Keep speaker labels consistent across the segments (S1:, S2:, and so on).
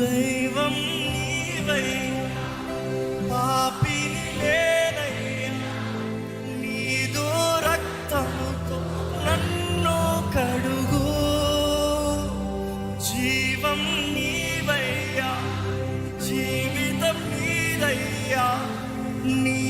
S1: దైవం నీవై పాపిని నేనయ్యా నీదో రక్తముతో నన్ను కడుగు. జీవం నీవయ్యా జీవితం నీదయ్యా నీ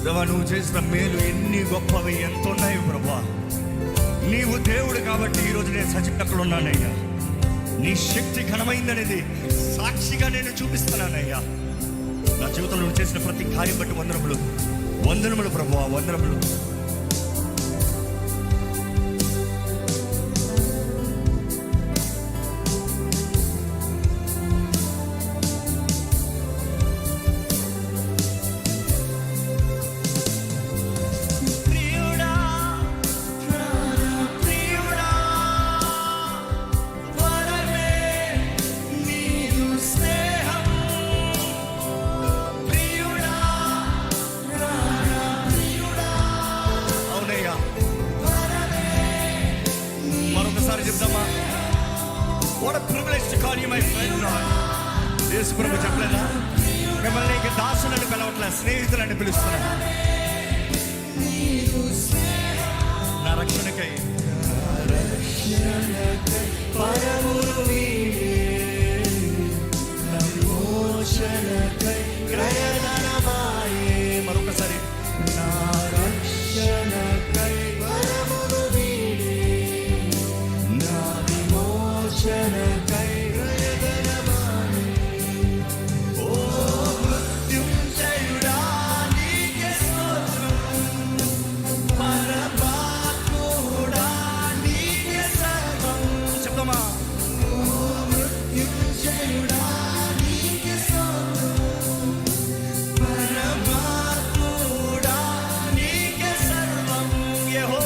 S1: ప్రభా నువ్వు చేసిన మేలు ఎన్ని గొప్పవి ఎంత ఉన్నాయి ప్రభా. నీవు దేవుడు కాబట్టి ఈరోజు నేను సజీవకులు ఉన్నానయ్యా నీ శక్తి ఘనమైందనేది సాక్షిగా నేను చూపిస్తున్నానయ్యా. నా జీవితంలో చేసిన ప్రతి కార్యం బట్టి వందనములు. వందనములు ప్రభు వందనములు. Call you my friend lord Yesu ప్రభు చెప్పలేదా? మిమ్మల్ని ఇక దాసులని పిలవట్లేదు స్నేహితులని పిలుస్తున్నాను. నా రక్షణకై. మరొకసారి. నా రక్షణకై పరములు నీవే, నా విమోచనకై viejo.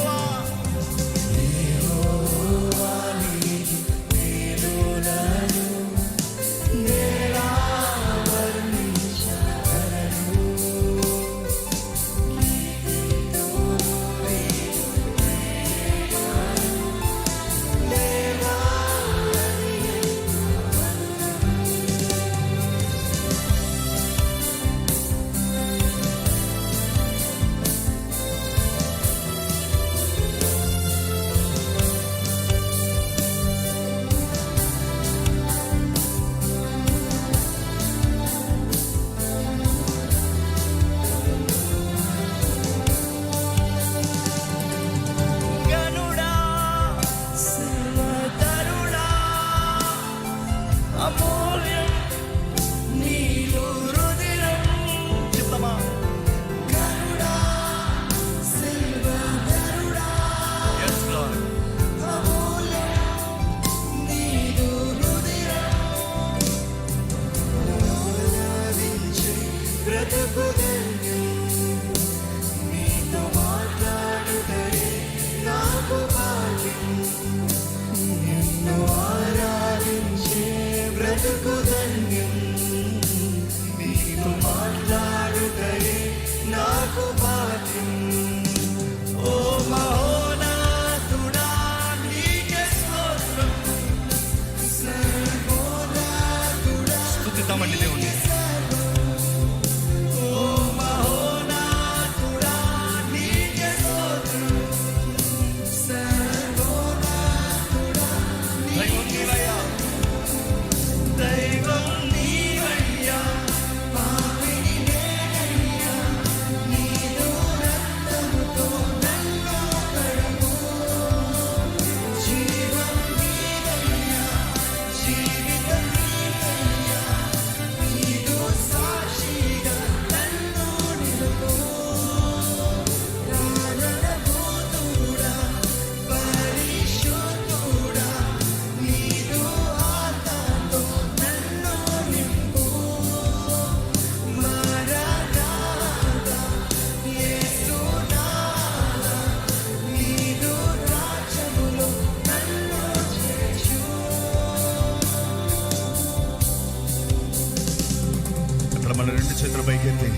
S1: చేతులు పైకెత్తి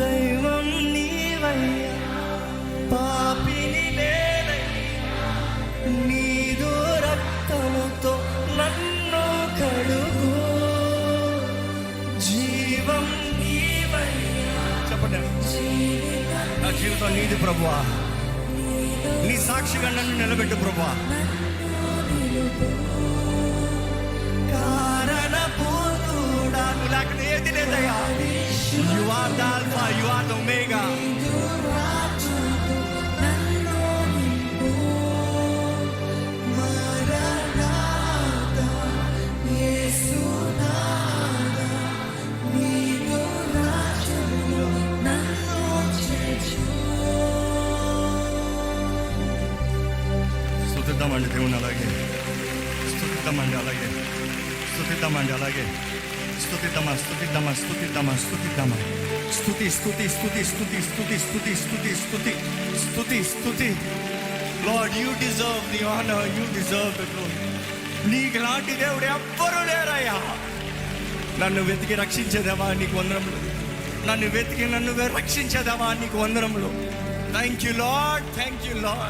S1: దైవం నీవయ్యా పాపిని నీదు రక్తముతో నన్ను కడుగు. జీవం చెప్పండి. నా జీవితం నీది ప్రభువా. నీ సాక్షిగా నన్ను నిలబెట్టు ప్రభువా. కారణభూతుడా, ఏది లేదయ్యా. You are the alpha you are the omega స్తుతిద్దామండి దేవుని అలాగే. స్థుతిద్దామండి అలాగే. స్థుతిద్దామండి అలాగే. స్తుతిద్దామా స్తుతిద్దామా స్తుతిద్దామా స్తుతిద్దామా స్తుతి స్తుతి స్తుతి స్తుతి స్తుతి స్తుతి స్తుతి స్తుతి స్తుతి స్తుతి. Lord you deserve the honour you deserve the glory నీకు లాంటి దేవుడు ఎవ్వరూ లేరయ్యా. నన్ను వెతికి రక్షించేదేవా నీకు వందరములు నన్ను వెతికి నన్ను రక్షించేదేవా నీకు వందరములు thank you lord thank you lord